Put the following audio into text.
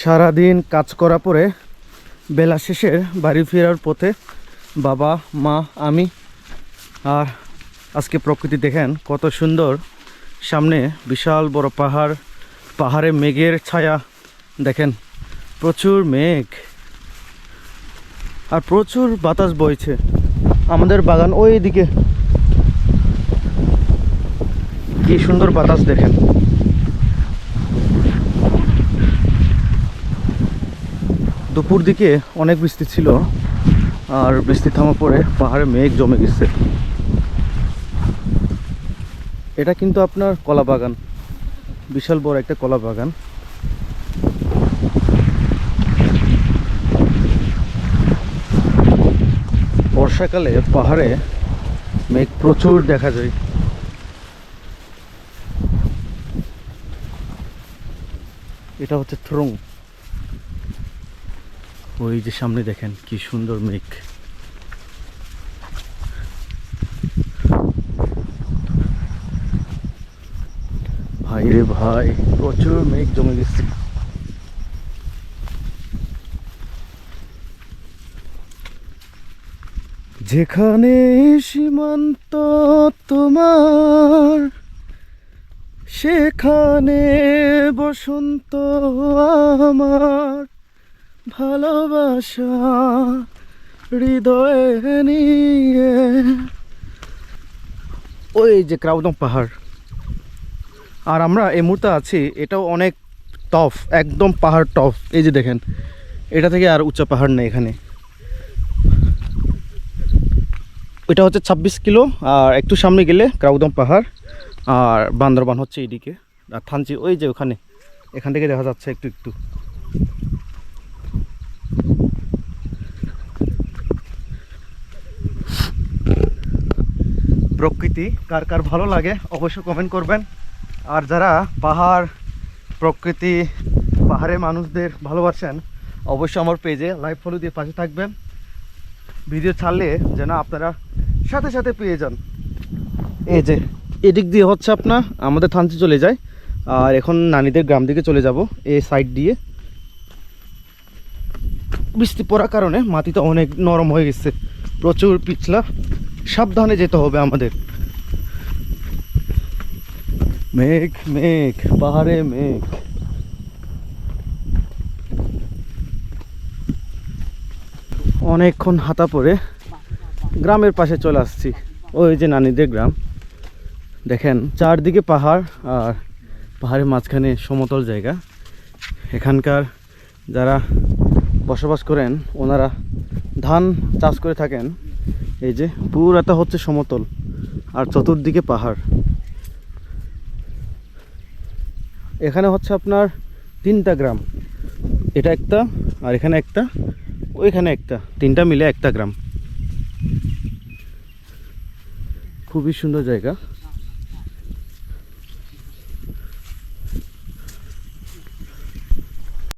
সারাদিন কাজ করা পরে বেলা শেষে বাড়ি ফেরার পথে বাবা, মা, আমি আর আজকে প্রকৃতি দেখেন কত সুন্দর। সামনে বিশাল বড় পাহাড়, পাহাড়ে মেঘের ছায়া, দেখেন প্রচুর মেঘ আর প্রচুর বাতাস বইছে। আমাদের বাগান ওই দিকে কি সুন্দর বাতাস দেখেন। দুপুর দিকে অনেক বৃষ্টি ছিল, আর বৃষ্টি থামা পরে পাহাড়ে মেঘ জমে গেছে। এটা কিন্তু আপনার কলা বাগান। বিশাল বড় একটা কলা বাগান। বর্ষাকালে পাহাড়ে মেঘ প্রচুর দেখা যায়। এটা হচ্ছে থ্রুং। ওই যে সামনে দেখেন, কি সুন্দর মেঘ। ভাই রে ভাই, প্রচুর মেঘ জমে গেছে। যেখানে সীমান্ত তোমার, সেখানে বসন্ত আমার। ভালোবাসা হৃদয়ে নিয়ে। ওই যে ক্রাউদম পাহাড়। আর আমরা এই মুহূর্তে আছি, এটাও অনেক টফ, একদম পাহাড় টফ। এই যে দেখেন, এটা থেকে আর উচ্চ পাহাড় নেই এখানে। এটা হচ্ছে ছাব্বিশ কিলো, আর একটু সামনে গেলে ক্রাউদম পাহাড়, আর বান্দরবান হচ্ছে এইদিকে। আর থানচি, ওই যে ওখানে, এখান থেকে দেখা যাচ্ছে একটু একটু। প্রকৃতি, কার কার ভালো লাগে অবশ্যই কমেন্ট করবেন। আর যারা পাহাড়, প্রকৃতি, পাহাড়ে মানুষদের ভালোবাসেন, অবশ্যই আমার পেজে লাইভ ফলো দিয়ে পাশে থাকবেন। ভিডিও ছাড়লে যেন আপনারা সাথে সাথে পেয়ে যান। এই যে, এদিক দিয়ে হচ্ছে আপনার, আমাদের থানচি চলে যায়। আর এখন নানিদের গ্রাম দিকে চলে যাব, এই সাইড দিয়ে। বৃষ্টি পড়ার কারণে মাটিটা অনেক নরম হয়ে গেছে। প্রচুর পিছলা। সাবধানে যেতে হবে আমাদের। মেঘ মেঘ, পাহাড়ে মেঘ। অনেকক্ষণ হাতা পরে গ্রামের পাশে চলে আসছি। ওই যে নানিদের গ্রাম। দেখেন, চারদিকে পাহাড় আর পাহাড়ের মাঝখানে সমতল জায়গা। এখানকার যারা বসবাস করেন, ওনারা ধান চাষ করে থাকেন। এই যে পুরাটা হচ্ছে সমতল আর চতুর্দিকে পাহাড়। এখানে হচ্ছে আপনার তিনটা গ্রাম। এটা একটা আর এখানে একটা, ওইখানে একটা। তিনটা মিলে একটা গ্রাম। খুবই সুন্দর জায়গা।